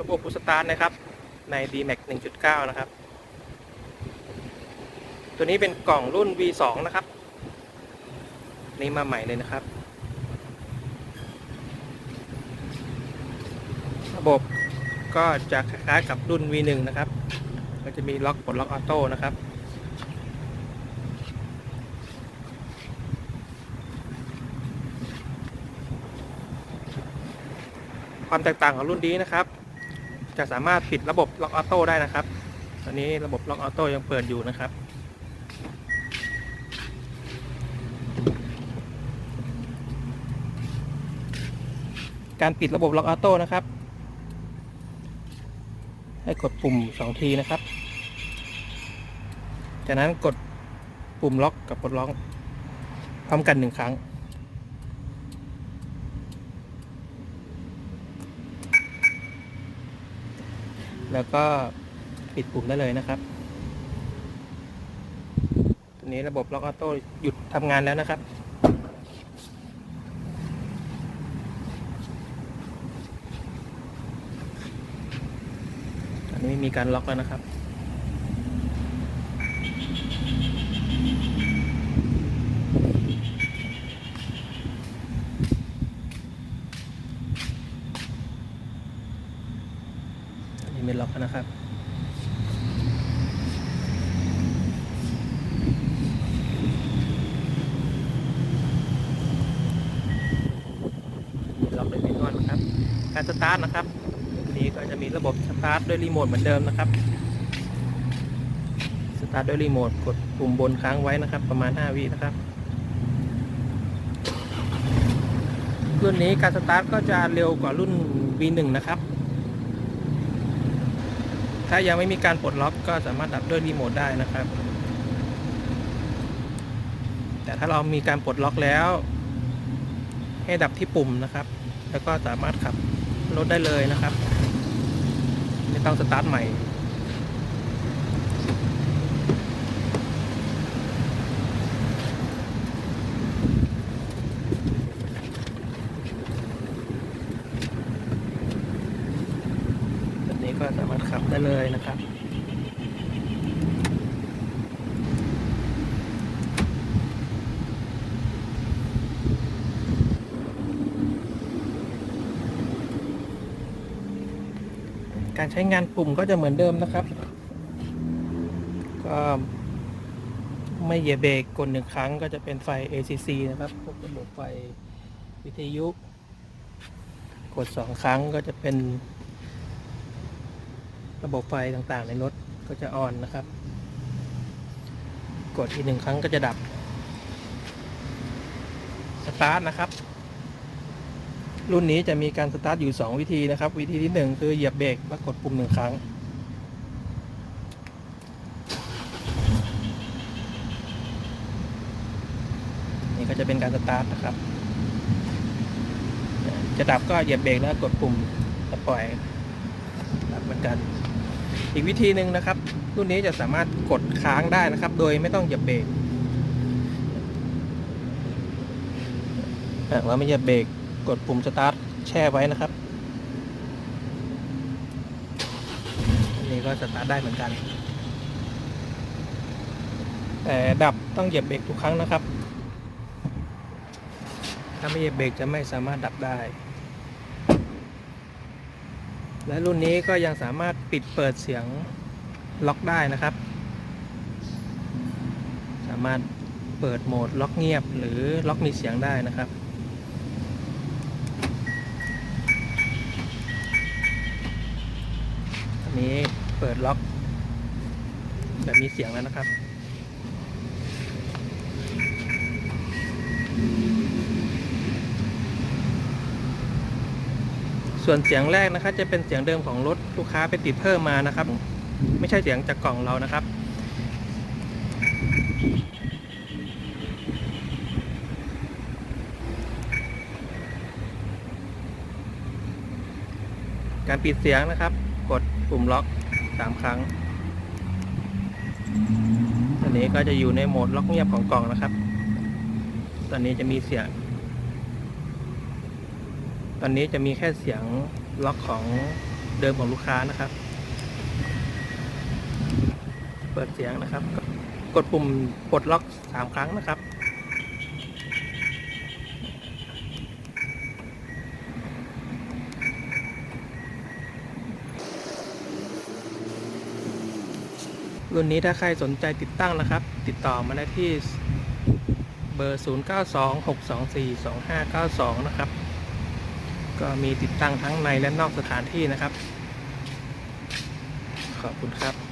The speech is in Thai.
ระบบพุสตาร์นะครับ ใน D-Max 1.9 นะครับ ตัวนี้เป็นกล่องรุ่น V2 นะครับ นี่มาใหม่เลยนะครับ ระบบก็จะคล้ายๆกับรุ่น V1 นะครับ ก็จะมีล็อกปลดล็อกออโต้นะครับความแตกต่างของรุ่นนี้นะครับ จะสามารถปิดระบบล็อกออโต้ได้นะครับ ตอนนี้ระบบล็อกออโต้ยังเปิดอยู่นะครับ การปิดระบบล็อกออโต้นะครับ ให้กดปุ่ม 2 ทีนะครับ จากนั้นกดปุ่มล็อกกับปลดล็อกพร้อมกันหนึ่งครั้ง แล้วก็ปิดปุ่มได้เลยนะครับตอนนี้ระบบล็อกออโต้หยุดทำงานแล้วนะครับ อันนี้ไม่มีการล็อกแล้วนะครับ อันนี้ไม่ล็อกนะครับล็อกเลยไปก่อนนะครับ การสตาร์ทนะครับนี้ก็จะมีระบบสตาร์ทด้วยรีโมทเหมือนเดิมนะครับสตาร์ทด้วยรีโมทกดปุ่มบนค้างไว้นะครับ ประมาณ 5 วินะครับรุ่นนี้การสตาร์ทก็จะเร็วกว่ารุ่น V1 นะครับ ถ้ายังไม่มีการปลดล็อกก็สามารถดับด้วยรีโมทได้นะครับ แต่ถ้าเรามีการปลดล็อกแล้ว ให้ดับที่ปุ่มนะครับ แล้วก็สามารถขับรถได้เลยนะครับ ไม่ต้องสตาร์ทใหม่ นี้ก็สามารถขับได้เลยนะครับการใช้งานปุ่มก็จะเหมือนเดิมนะครับ ก็ไม่เหยียบเบรกกดหนึ่งครั้งก็จะเป็นไฟ ACC นะครับพวกระบบไฟวิทยุ กดสองครั้งก็จะเป็น ระบบไฟต่างๆ ในรถก็จะออนนะครับ กดอีกหนึ่งครั้งก็จะดับ สตาร์ทนะครับ รุ่นนี้จะมีการสตาร์ทอยู่ 2 วิธีนะครับ วิธีที่ 1 คือเหยียบเบรกแล้วกดปุ่มหนึ่งครั้ง นี่ก็จะเป็นการสตาร์ทนะครับ จะดับก็เหยียบเบรกแล้วกดปุ่มปล่อยดับเหมือนกัน อีกวิธีหนึ่งนะครับ รุ่นนี้จะสามารถกดค้างได้นะครับ โดยไม่ต้องเหยียบเบรกหากเราไม่เหยียบเบรกกดปุ่มสตาร์ทแช่ไว้นะครับนนี้ก็สตาร์ทได้เหมือนกัน แต่ดับต้องเหยียบเบรกทุกครั้งนะครับ ถ้าไม่เหยียบเบรกจะไม่สามารถดับได้ และรุ่นนี้ก็ยังสามารถปิดเปิดเสียงล็อกได้นะครับ สามารถเปิดโหมดล็อกเงียบหรือล็อกมีเสียงได้นะครับอันนี้เปิดล็อกแบบมีเสียงแล้วนะครับ ส่วนเสียงแรกนะครับจะเป็นเสียงเดิมของรถลูกค้าไปติดเพิ่มมานะครับ ไม่ใช่เสียงจากกล่องเรานะครับ การปิดเสียงนะครับ กดปุ่มล็อกสามครั้งตอนนี้ก็จะอยู่ในโหมดล็อกเงียบของกล่องนะครับ ตอนนี้จะมีเสียง อนนี้จะมีแค่เสียงล็อกของเดิมของลูกค้านะครับ เปิดเสียงนะครับ กดปุ่มปลดล็อกสามครั้งนะครับ รุ่นนี้ถ้าใครสนใจติดตั้งนะครับ ติดต่อมาได้ที่เบอร์ 0926242592 นะครับ ก็มีติดตั้งทั้งในและนอกสถานที่นะครับ ขอบคุณครับ